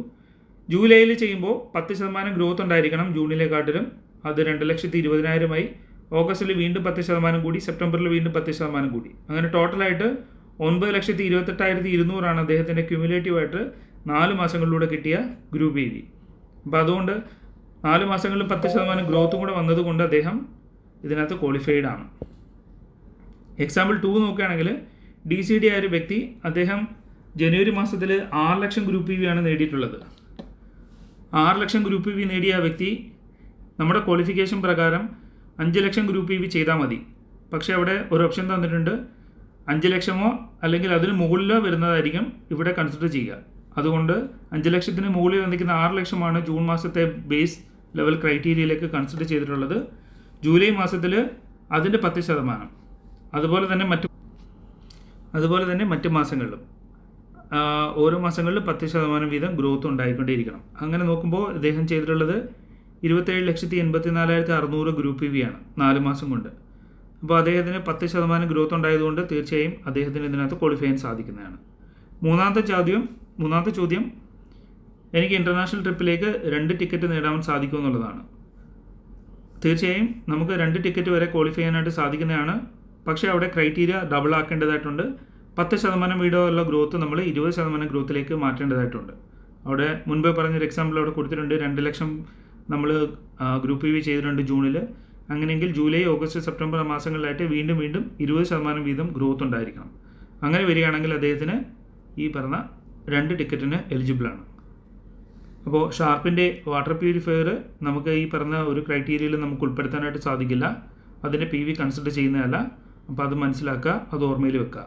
ജൂലൈയിൽ ചെയ്യുമ്പോൾ പത്ത് ശതമാനം ഗ്രോത്ത് ഉണ്ടായിരിക്കണം ജൂണിലെക്കാട്ടിലും. അത് രണ്ട് ലക്ഷത്തി ഇരുപതിനായിരമായി. ഓഗസ്റ്റിൽ വീണ്ടും പത്ത് ശതമാനം കൂടി സെപ്റ്റംബറിൽ വീണ്ടും പത്ത് ശതമാനം കൂടി. അങ്ങനെ ടോട്ടലായിട്ട് ഒൻപത് ലക്ഷത്തി ഇരുപത്തെട്ടായിരത്തി ഇരുന്നൂറാണ് അദ്ദേഹത്തിന്റെ ക്യുമുലേറ്റീവായിട്ട് നാല് മാസങ്ങളിലൂടെ കിട്ടിയ ഗ്രൂപ്പ് ഇ വി അപ്പോൾ അതുകൊണ്ട് നാല് മാസങ്ങളിൽ പത്ത് ശതമാനം ഗ്രോത്തും കൂടെ വന്നതുകൊണ്ട് അദ്ദേഹം ഇതിനകത്ത് ക്വാളിഫൈഡ് ആണ്. എക്സാമ്പിൾ ടു നോക്കുകയാണെങ്കിൽ ഡി സി ഡി ആയ ഒരു വ്യക്തി അദ്ദേഹം ജനുവരി മാസത്തിൽ ആറ് ലക്ഷം ഗ്രൂപ്പ് ഇ ആണ് നേടിയിട്ടുള്ളത്. ആറ് ലക്ഷം ഗ്രൂപ്പ് വി നേടിയ ആ വ്യക്തി നമ്മുടെ ക്വാളിഫിക്കേഷൻ പ്രകാരം അഞ്ച് ലക്ഷം ഗ്രൂപ്പ് വി ചെയ്താൽ മതി. പക്ഷേ അവിടെ ഒരു ഓപ്ഷൻ തന്നിട്ടുണ്ട്. അഞ്ച് ലക്ഷമോ അല്ലെങ്കിൽ അതിന് മുകളിലോ വരുന്നതായിരിക്കും ഇവിടെ കൺസിഡർ ചെയ്യുക. അതുകൊണ്ട് അഞ്ച് ലക്ഷത്തിന് മുകളിൽ വന്നിരിക്കുന്ന ആറ് ലക്ഷമാണ് ജൂൺ മാസത്തെ ബേസ് ലെവൽ ക്രൈറ്റീരിയയിലേക്ക് കൺസിഡർ ചെയ്തിട്ടുള്ളത്. ജൂലൈ മാസത്തിൽ അതിന്റെ പത്ത് ശതമാനം. അതുപോലെ തന്നെ മറ്റ് അതുപോലെ തന്നെ മറ്റ് മാസങ്ങളിലും. ഓരോ മാസങ്ങളിൽ പത്ത് ശതമാനം വീതം ഗ്രോത്ത് ഉണ്ടായിക്കൊണ്ടേയിരിക്കണം. അങ്ങനെ നോക്കുമ്പോൾ അദ്ദേഹം ചെയ്തിട്ടുള്ളത് ഇരുപത്തേഴ് ലക്ഷത്തി എൺപത്തി നാലായിരത്തി അറുന്നൂറ് ഗ്രൂപ്പ് വി ആണ് നാല് മാസം കൊണ്ട്. അപ്പോൾ അദ്ദേഹത്തിന് പത്ത് ശതമാനം ഗ്രോത്ത് ഉണ്ടായതുകൊണ്ട് തീർച്ചയായും അദ്ദേഹത്തിന് ഇതിനകത്ത് ക്വാളിഫൈ ചെയ്യാൻ സാധിക്കുന്നതാണ്. മൂന്നാമത്തെ ചോദ്യം മൂന്നാമത്തെ ചോദ്യം എനിക്ക് ഇന്റർനാഷണൽ ട്രിപ്പിലേക്ക് രണ്ട് ടിക്കറ്റ് നേടാൻ സാധിക്കുമെന്നുള്ളതാണ് തീർച്ചയായും നമുക്ക് രണ്ട് ടിക്കറ്റ് വരെ ക്വാളിഫൈ ചെയ്യാനായിട്ട് സാധിക്കുന്നതാണ്. പക്ഷേ അവിടെ ക്രൈറ്റീരിയ ഡബിൾ ആക്കേണ്ടതായിട്ടുണ്ട്. പത്ത് ശതമാനം വീതമുള്ള ഗ്രോത്ത് നമ്മൾ ഇരുപത് ശതമാനം ഗ്രോത്തിലേക്ക് മാറ്റേണ്ടതായിട്ടുണ്ട്. അവിടെ മുൻപേ പറഞ്ഞൊരു എക്സാമ്പിൾ അവിടെ കൊടുത്തിട്ടുണ്ട്. രണ്ട് ലക്ഷം നമ്മൾ ഗ്രൂപ്പ് വി ചെയ്തിട്ടുണ്ട് ജൂണിൽ. അങ്ങനെയെങ്കിൽ ജൂലൈ ഓഗസ്റ്റ് സെപ്റ്റംബർ മാസങ്ങളിലായിട്ട് വീണ്ടും വീണ്ടും ഇരുപത് ശതമാനം വീതം ഗ്രോത്ത് ഉണ്ടായിരിക്കണം. അങ്ങനെ വരികയാണെങ്കിൽ അദ്ദേഹത്തിന് ഈ പറഞ്ഞ രണ്ട് ടിക്കറ്റിന് എലിജിബിളാണ് അപ്പോൾ ഷാർപ്പിന്റെ വാട്ടർ പ്യൂരിഫയർ നമുക്ക് ഈ പറഞ്ഞ ഒരു ക്രൈറ്റീരിയയിൽ നമുക്ക് ഉൾപ്പെടുത്താനായിട്ട് സാധിക്കില്ല. അതിന്റെ പി വി കൺസിഡർ ചെയ്യുന്നതല്ല. അപ്പോൾ അത് മനസ്സിലാക്കുക അത് ഓർമ്മയിൽ വെക്കുക.